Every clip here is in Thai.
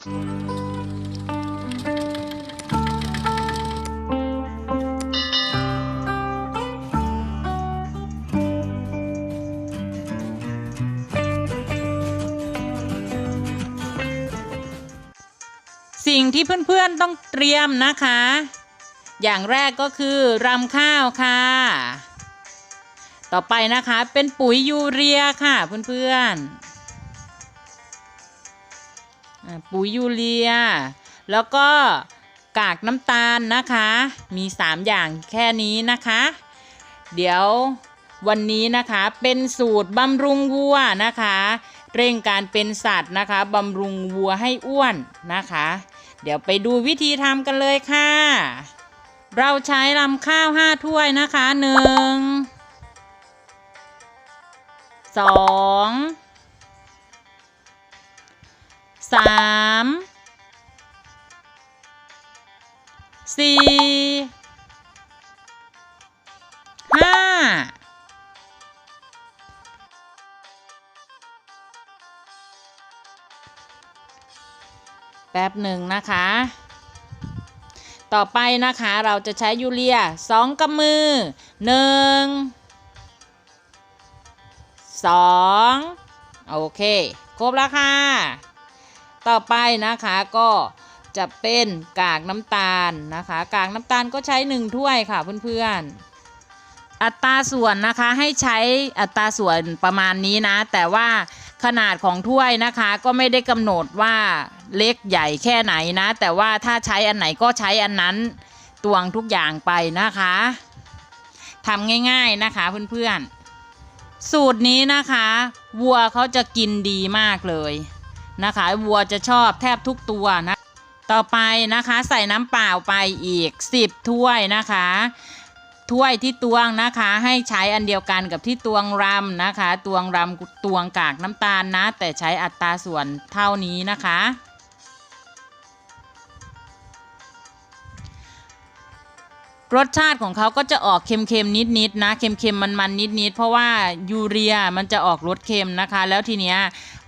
สิ่งที่เพื่อนๆต้องเตรียมนะคะ อย่างแรกก็คือรำข้าวค่ะ ต่อไปนะคะเป็นปุ๋ยยูเรียค่ะเพื่อนๆ ปุ๋ยยูเรีย แล้วก็กากน้ำตาลนะคะ มี 3 อย่างแค่นี้นะคะ เดี๋ยววันนี้นะคะเป็นสูตรบำรุงวัวนะคะ เร่งการเป็นสัตว์นะคะบำรุงวัวให้อ้วนนะคะ เดี๋ยวไปดูวิธีทำกันเลยค่ะ เราใช้ลำข้าว 5 ถ้วยนะคะหนึ่ง สามสี่ห้าแป๊บหนึ่งนะคะ ต่อไปนะคะเราจะใช้ยูเรียสองกำมือหนึ่งสองโอเค ครบแล้วค่ะ ต่อไปนะคะก็จะเป็นกากน้ำตาลนะคะ กากน้ำตาลก็ใช้หนึ่งถ้วยค่ะเพื่อนๆ อัตราส่วนนะคะให้ใช้อัตราส่วนประมาณนี้นะ แต่ว่าขนาดของถ้วยนะคะก็ไม่ได้กำหนดว่าเล็กใหญ่แค่ไหนนะ แต่ว่าถ้าใช้อันไหนก็ใช้อันนั้นตวงทุกอย่างไปนะคะทำง่าย ๆนะคะเพื่อนๆ สูตรนี้นะคะ วัวเขาจะกินดีมากเลย นะคะวัวจะชอบแทบทุกตัวนะ ต่อไปนะคะใส่น้ำเปล่าไปอีก 10 ถ้วยนะคะ ถ้วยที่ตวงนะคะให้ใช้อันเดียวกันกับที่ตวงรำนะคะ ตวงรำตวงกากน้ำตาลนะ แต่ใช้อัตราส่วนเท่านี้นะคะ รสชาติของเขาก็จะออกเค็มๆนิดๆนะเค็มๆมันๆนิดๆเพราะว่ายูเรียมันจะออกรสเค็มนะคะ แล้วทีเนี้ย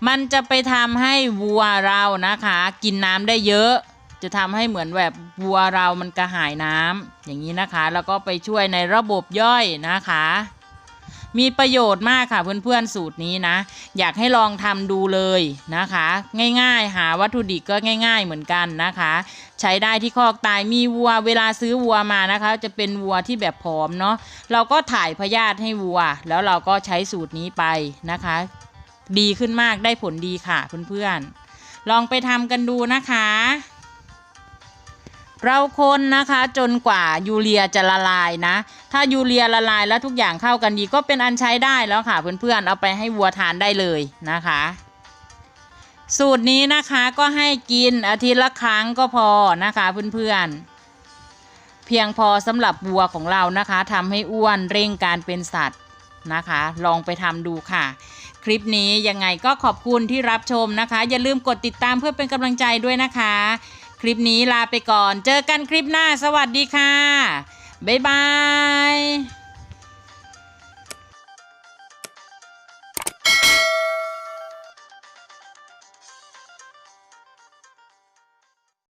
มันจะไปทำให้วัวเรานะคะ กินน้ำได้เยอะ จะทำให้เหมือนแบบวัวเรามันกระหายน้ำอย่างนี้นะคะ แล้วก็ไปช่วยในระบบย่อยนะคะ มีประโยชน์มากค่ะเพื่อนๆสูตรนี้นะ อยากให้ลองทำดูเลยนะคะ ง่ายๆ หาวัตถุดิบก็ง่าย ๆ เหมือนกันนะคะ ใช้ได้ที่คอกตายมีวัวเวลาซื้อวัวมานะคะ จะเป็นวัวที่แบบผอมเนาะเราก็ถ่ายพยาธิให้วัว แล้วเราก็ใช้สูตรนี้ไปนะคะ ดีขึ้นมากได้ผลดีค่ะเพื่อนๆลองไปทำกันดูนะคะเราคนนะคะจนกว่ายูเรียจะละลายนะ ถ้ายูเรียละลายแล้วทุกอย่างเข้ากันดีก็เป็นอันใช้ได้แล้วค่ะเพื่อนๆเอาไปให้วัวทานได้เลยนะคะ สูตรนี้นะคะก็ให้กินอาทิตย์ละครั้งก็พอนะคะเพื่อนๆเพียงพอสำหรับวัวของเรานะคะทำให้อ้วนเร่งการเป็นสัตว์นะคะ ลองไปทำดูค่ะ คลิปนี้ยังไงก็ขอบคุณที่รับชมนะคะ อย่าลืมกดติดตามเพื่อเป็นกำลังใจด้วยนะคะ คลิปนี้ลาไปก่อน เจอกันคลิปหน้า สวัสดีค่ะ บ๊ายบาย